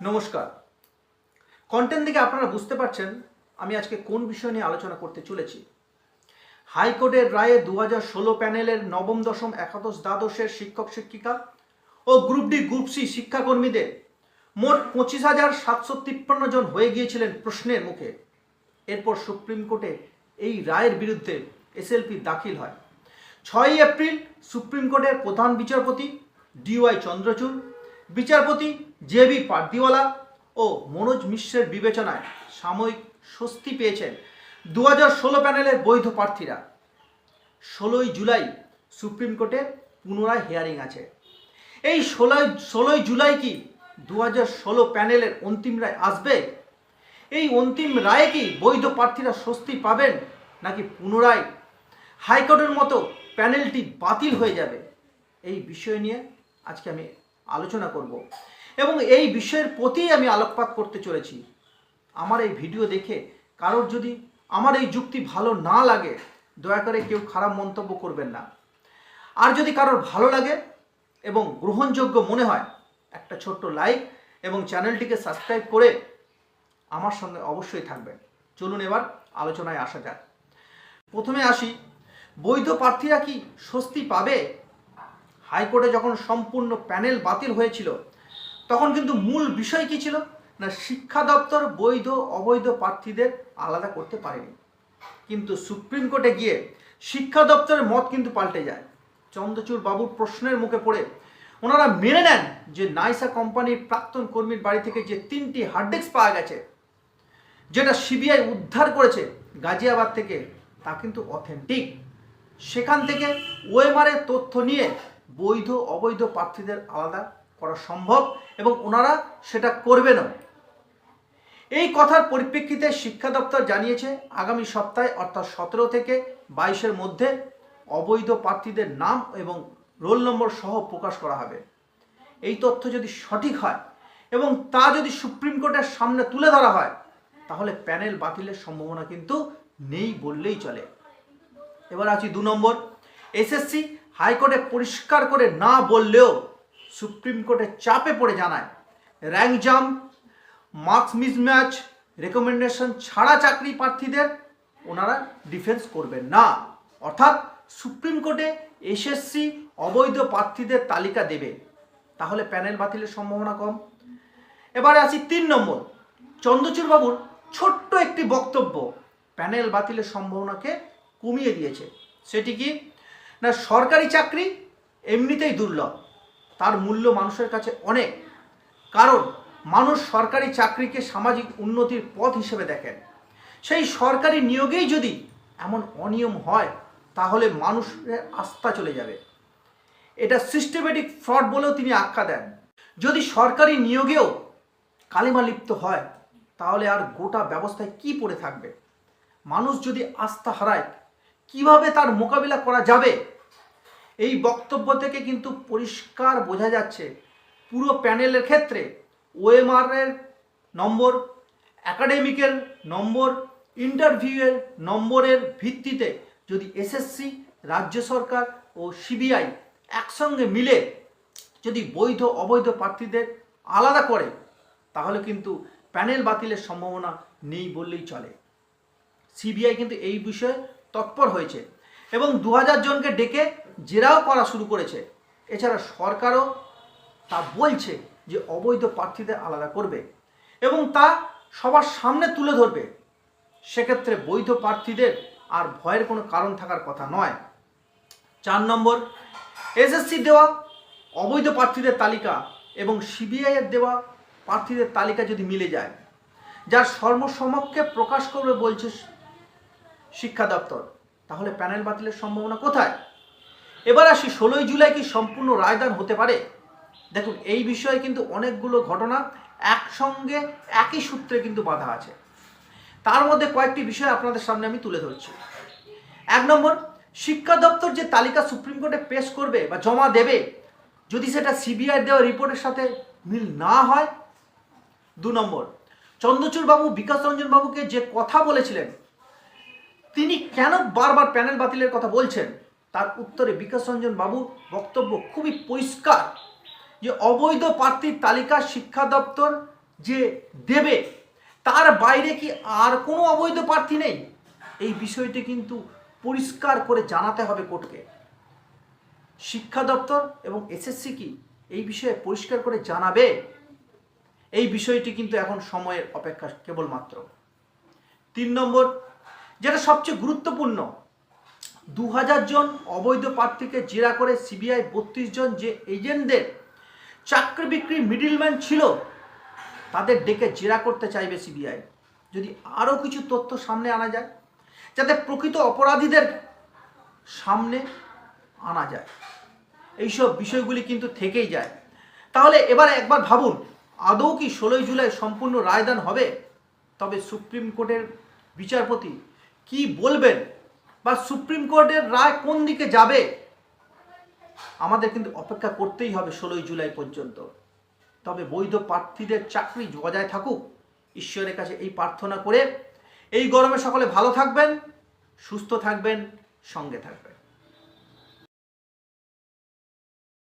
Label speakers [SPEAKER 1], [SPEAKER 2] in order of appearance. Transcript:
[SPEAKER 1] নমস্কার। কন্টেন্ট থেকে আপনারা বুঝতে পারছেন আমি আজকে কোন বিষয় নিয়ে আলোচনা করতে চলেছি। হাইকোর্টের রায়ে দু ষোলো প্যানেলের নবম, দশম, একাদশ, দ্বাদশের শিক্ষক, শিক্ষিকা ও গ্রুপ ডি, গ্রুপ সি শিক্ষাকর্মীদের মোট পঁচিশ হাজার সাতশো তিপ্পান্ন জন হয়ে গিয়েছিলেন প্রশ্নের মুখে। এরপর সুপ্রিম কোর্টে এই রায়ের বিরুদ্ধে এসএলপি দাখিল হয়। ছয়ই এপ্রিল সুপ্রিম কোর্টের প্রধান বিচারপতি ডিওয়াই চন্দ্রচূড়, বিচারপতি জে বি পার্দিওয়ালা ও মনোজ মিশ্রের বিবেচনায় সাময়িক স্বস্তি পেয়েছেন দু হাজার ষোলো প্যানেলের বৈধ প্রার্থীরা। ষোলোই জুলাই সুপ্রিম কোর্টে পুনরায় হিয়ারিং আছে। এই ষোলোই ষোলোই জুলাই কি দু হাজার ষোলো প্যানেলের অন্তিম রায় আসবে? এই অন্তিম রায়ে কি বৈধ প্রার্থীরা স্বস্তি পাবেন নাকি পুনরায়? হাইকোর্টের মতো প্যানেলটি বাতিল হয়ে যাবে। এই বিষয় নিয়ে আজকে আমি আলোচনা করব। এবং এই বিষয়ের প্রতি আমি আলোকপাত করতে চলেছি। আমার এই ভিডিও দেখে কারোর যদি আমার এই যুক্তি ভালো না লাগে, দয়া করে কেউ খারাপ মন্তব্য করবেন না। আর যদি কারোর ভালো লাগে এবং গ্রহণযোগ্য মনে হয়, একটা ছোট্ট লাইক এবং চ্যানেলটিকে সাবস্ক্রাইব করে আমার সঙ্গে অবশ্যই থাকবেন। চলুন এবার আলোচনায় আসা যাক। প্রথমে আসি, বৈধ প্রার্থীরা কি স্বস্তি পাবে? হাইকোর্টে যখন সম্পূর্ণ প্যানেল বাতিল হয়েছিল তখন কিন্তু মূল বিষয় কি ছিল? না, শিক্ষা দপ্তর বৈধ, অবৈধ প্রার্থীদের আলাদা করতে পারেনি। কিন্তু সুপ্রিম কোর্টে গিয়ে শিক্ষা দপ্তরের মত কিন্তু পাল্টে যায়। চন্দ্রচূড় বাবুর প্রশ্নের মুখে পড়ে ওনারা মেনে নেন যে নাইসা কোম্পানির প্রাক্তন কর্মীর বাড়ি থেকে যে তিনটি হার্ডডিস্ক পাওয়া গেছে, যেটা সিবিআই উদ্ধার করেছে গাজিয়াবাদ থেকে, তা কিন্তু অথেন্টিক সেখান থেকে ওএমআরের তথ্য নিয়ে বৈধ, অবৈধ প্রার্থীদের আলাদা করা সম্ভব এবং ওনারা সেটা করবেনও। এই কথার পরিপ্রেক্ষিতে শিক্ষা দপ্তর জানিয়েছে, আগামী সপ্তাহে অর্থাৎ সতেরো থেকে বাইশের মধ্যে অবৈধ প্রার্থীদের নাম এবং রোল নম্বর সহ প্রকাশ করা হবে। এই তথ্য যদি সঠিক হয় এবং তা যদি সুপ্রিম কোর্টের সামনে তুলে ধরা হয়, তাহলে প্যানেল বাতিলের সম্ভাবনা কিন্তু নেই বললেই চলে। এবার আছি দু নম্বর। এসএসসি হাইকোর্টে পরিষ্কার করে না বললেও সুপ্রিম কোর্টে চাপে পড়ে জানায়। Rank jump marks mismatch, recommendation ছাড়া চাকরি প্রার্থীদের ওনারা ডিফেন্স করবেন না। অর্থাৎ সুপ্রিম কোর্টে এসএসসি অবৈধ প্রার্থীদের তালিকা দেবে। তাহলে প্যানেল বাতিলের সম্ভাবনা কম। এবারে আসি তিন নম্বর চন্দ্রচূড় বাবুর ছোট্ট একটি বক্তব্য। প্যানেল বাতিলের সম্ভাবনাকে কমিয়ে দিয়েছে। সেটি কি? না, সরকারি চাকরি এমনিতেই দুর্লভ। তার মূল্য মানুষের কাছে অনেক। কারণ মানুষ সরকারি চাকরিকে সামাজিক উন্নতির পথ হিসেবে দেখেন। সেই সরকারি নিয়োগেই যদি এমন অনিয়ম হয়, তাহলে মানুষের আস্থা চলে যাবে। এটা সিস্টেমেটিক ফ্রড বলেও তিনি আখ্যা দেন। যদি সরকারি নিয়োগেও কালিমা লিপ্ত হয়, তাহলে আর গোটা ব্যবস্থায় কি পড়ে থাকবে? মানুষ যদি আস্থা হারায়, কীভাবে তার মোকাবিলা করা যাবে? এই বক্তব্য থেকে কিন্তু পরিষ্কার বোঝা যাচ্ছে পুরো প্যানেলের ক্ষেত্রে ওএমআরের নম্বর অ্যাকাডেমিকের নম্বর ইন্টারভিউয়ের নম্বরের ভিত্তিতে যদি এসএসসি রাজ্য সরকার ও সিবিআই একসঙ্গে মিলে যদি বৈধ, অবৈধ প্রার্থীদের আলাদা করে, তাহলে কিন্তু প্যানেল বাতিলের সম্ভাবনা নেই বললেই চলে। সিবিআই কিন্তু এই বিষয়ে তৎপর হয়েছে। এবং দু হাজার জনকে ডেকে জেরাও করা শুরু করেছে। এছাড়া সরকারও তা বলছে যে অবৈধ প্রার্থীদের আলাদা করবে এবং তা সবার সামনে তুলে ধরবে। সেক্ষেত্রে বৈধ প্রার্থীদের আর ভয়ের কোনো কারণ থাকার কথা নয়। চার নম্বর, এসএসসি দেওয়া অবৈধ প্রার্থীদের তালিকা এবং সিবিআইয়ের দেওয়া প্রার্থীদের তালিকা যদি মিলে যায়, যার সর্বসমক্ষে প্রকাশ করবে বলছে শিক্ষা দপ্তর। তাহলে প্যানেল বাতিলের সম্ভাবনা কোথায়? এবার আসি, ষোলোই জুলাই কি সম্পূর্ণ রায়দান হতে পারে? দেখুন, এই বিষয়ে কিন্তু অনেকগুলো ঘটনা একসঙ্গে, একই সূত্রে কিন্তু বাধা আছে। তার মধ্যে কয়েকটি বিষয় আপনাদের সামনে আমি তুলে ধরছি। এক নম্বর, শিক্ষা দপ্তর যে তালিকা সুপ্রিম কোর্টে পেশ করবে বা জমা দেবে, যদি সেটা সিবিআই দেওয়া রিপোর্টের সাথে মিল না হয়। দু নম্বর চন্দ্রচূড় বাবু বিকাশ রঞ্জন বাবুকে যে কথা বলেছিলেন তিনি কেন বারবার প্যানেল বাতিলের কথা বলছেন? তার উত্তরে বিকাশ রঞ্জন বাবুর বক্তব্য খুবই পরিষ্কার যে অবৈধ প্রার্থীর তালিকা শিক্ষা দপ্তর যে দেবে, তার বাইরে কি আর কোনো অবৈধ প্রার্থী নেই? এই বিষয়টি কিন্তু পরিষ্কার করে জানাতে হবে কোর্টকে। শিক্ষা দপ্তর এবং এসএসসি কি এই বিষয়ে পরিষ্কার করে জানাবে? এই বিষয়টি কিন্তু এখন সময়ের অপেক্ষা কেবলমাত্র। তিন নম্বর যেটা সবচেয়ে গুরুত্বপূর্ণ দু হাজার জন অবৈধ প্রার্থীকে জেরা করে সিবিআই বত্রিশ জন যে এজেন্টদের চাকরি বিক্রির মিডিলম্যান ছিল, তাদের ডেকে জেরা করতে চাইবে সিবিআই। যদি আরও কিছু তথ্য সামনে আনা যায়, যাতে প্রকৃত অপরাধীদের সামনে আনা যায়। এইসব বিষয়গুলি কিন্তু থেকেই যায়। তাহলে এবার একবার ভাবুন, আদৌ কি ষোলোই জুলাই সম্পূর্ণ রায়দান হবে? তবে সুপ্রিম কোর্টের বিচারপতি কি বলবেন? বা সুপ্রিম কোর্টের রায় কোন দিকে যাবে? আমাদের কিন্তু অপেক্ষা করতেই হবে ষোলোই জুলাই পর্যন্ত। তবে বৈধ প্রার্থীদের চাকরি বজায় থাকুক। ঈশ্বরের কাছে এই প্রার্থনা করে এই গরমে সকলে ভালো থাকবেন, সুস্থ থাকবেন, সঙ্গে থাকবেন।